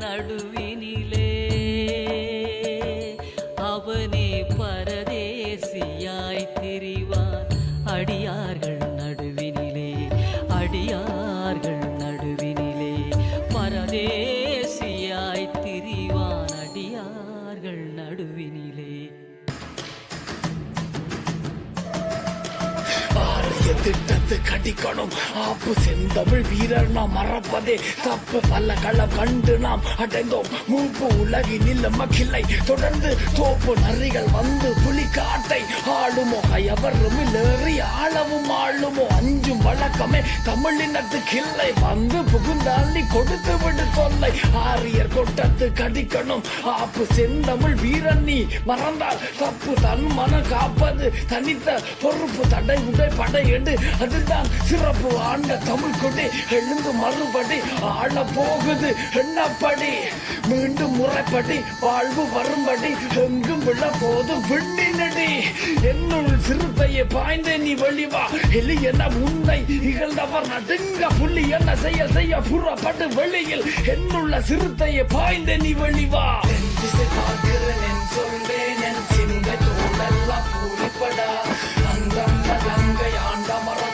நடுவினிலே. அவனே பரதேசியாய் திரி திட்டத்து கடிக்கணும். ஆப்பு செந்தமிழ் வீரர் நாம் மறப்பதே தப்பு. பல களம் கண்டு நாம் அடைந்தோம். மூப்பு உலகினில் மகிழை தொடர்ந்து தோப்பு நரிகள் வந்து புலி காட்டை ஆளுமோ எவரும் ஏறி ஆளவும் ஆளுமோ? அஞ்சும் வழக்கமே தமிழினத்து கிள்ளை வந்து புகுந்தால் கொடுத்து விடு தொல்லை. ஆரியர் கொட்டத்து கடிக்கணும். ஆப்பு செந்தமிழ் வீரன் நீ. மறந்தால் தப்பு தன் மன காப்பது. தனித்த பொறுப்பு தடை உடை படை எடு. அதுதான் சிறப்பு ஆண்ட தமிழ் கொடி. எழுந்து மறுபடி ஆள போகுது என்னப்படி? மீண்டும் முறைப்படி. வாழ்வு வரும்படி. எங்கும் விழ போது விண்ணினடி. என்னுள் சிறுத்தையை பாய்ந்தே நீ வெளிவா. என்ன உன்னை இகழ்ந்தவர் நடுங்க புள்ளி என்ன செய்ய செய்ய புறப்பட்டு வெளியில் என்னுள்ள சிறுத்தையை பாய்ந்த நீ வெளிவா பார்க்கிறேன் சொல்வேன் என் சிந்தை பூரிப்படா. அந்த கங்கை ஆண்ட மரம்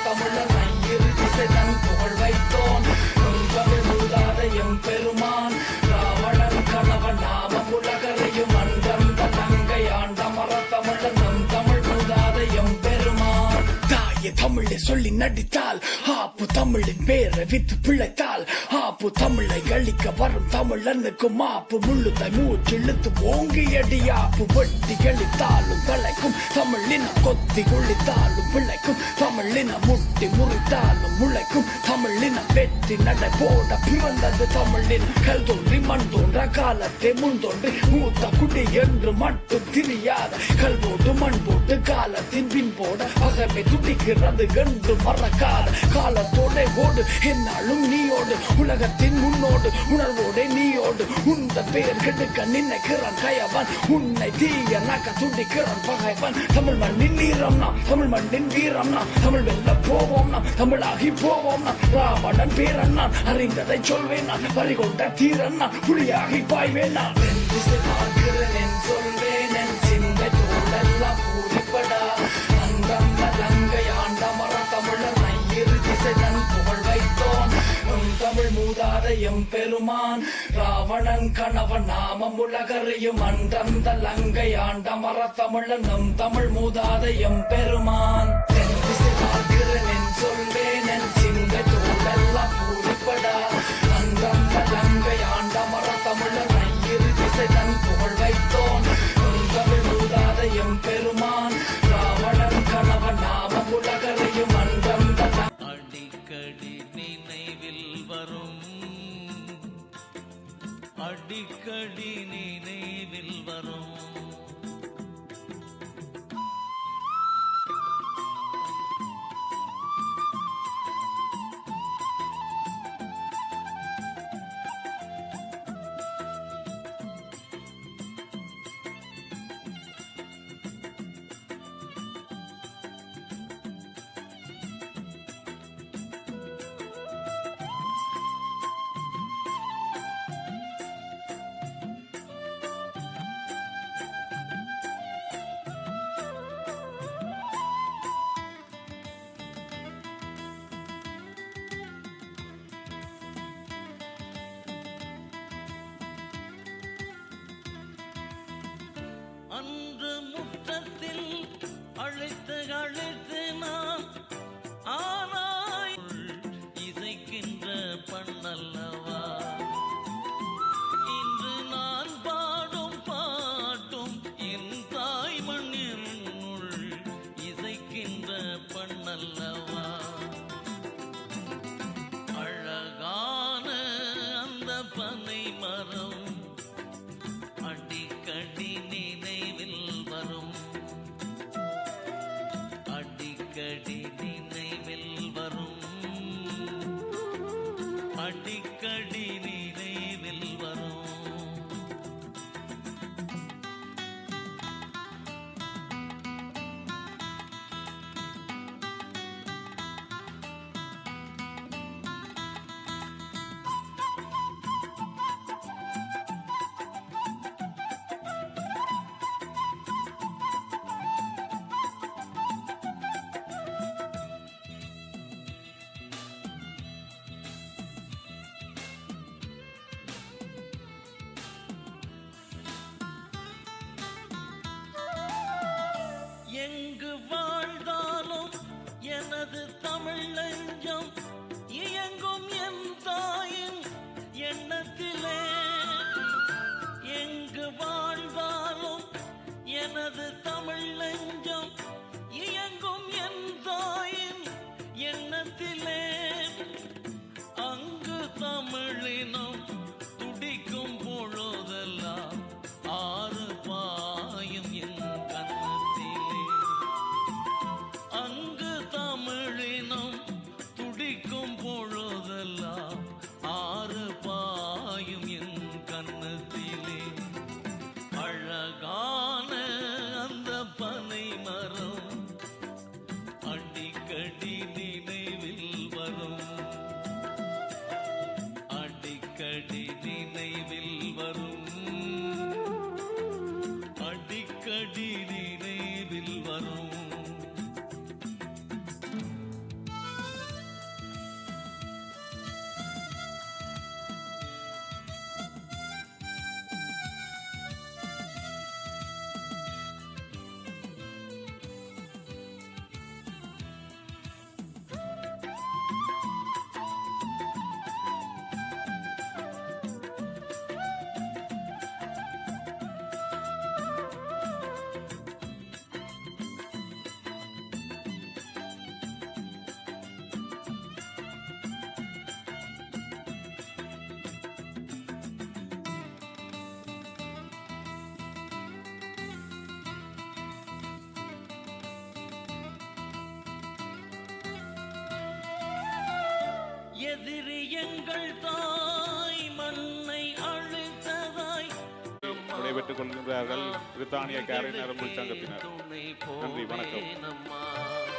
சொல்லி நடித்தால் ஆப்பு தமிழின் பேரை வித்து பிழைத்தால் ஆப்பு தமிழை அழிக்க வரும் தமிழனுக்கும் ஆப்பு முள்ளுதை மூச்சு இழுத்து ஓங்கி அடி ஆப்பு வெட்டி கழித்தாலும் தலைக்கும் தமிழின கொத்தி குளித்தாலும் பிழைக்கும் தமிழின முட்டி முறித்தாலும் முளைக்கும் தமிழின வெற்றி நடை போட பிறந்தது தமிழின் கல் தோன்றி மண் தோன்ற காலத்தை முன் தோன்றி மூத்த குடி என்று மட்டும் திரியாத கல் போட்டு மண் போட்டு காலத்தின் பின் போட பகமை துடிக்கிறது என்று மறக்காத காலத்தோட ஓடு. என்னாலும் நீயோடு உலகத்தின் முன்னோடு உணர்வோடு நீயோடு. உந்த பெயர் கெடுக்க நினைக்கிறான் கயவன். உன்னை தீய நாக்க துண்டிக்கிறான் பகைவன். தமிழ் மண்ணின் நீரம் நாம் தமிழ் மண்ணின் வீரம் நாம் தமிழ் வெல்ல போவோம் நாம் தமிழாகி போவோம் நாம் ராவணன் பேரன் நான் அறிந்ததை சொல்வேன் நான் பறிகொண்ட தீரன் நான் புலியாகி பாய்வேன். நான் என் பார்க்கிறேன் சொல்வேன். மூதாத பெருமான். ராவணன் கணவன் நாமம் உலகறியும் அண்டம் லங்கை ஆண்ட மர தமிழனும் தமிழ் மூதாதையும் எம் அழித்து அழித்து எங்கள் தாய் மண்ணை அழித்ததாய். விடைபெற்றுக் கொள்கின்றார்கள் பிரித்தானிய கேரை நரம்பு சங்கத்தினர். நன்றி, வணக்கம்.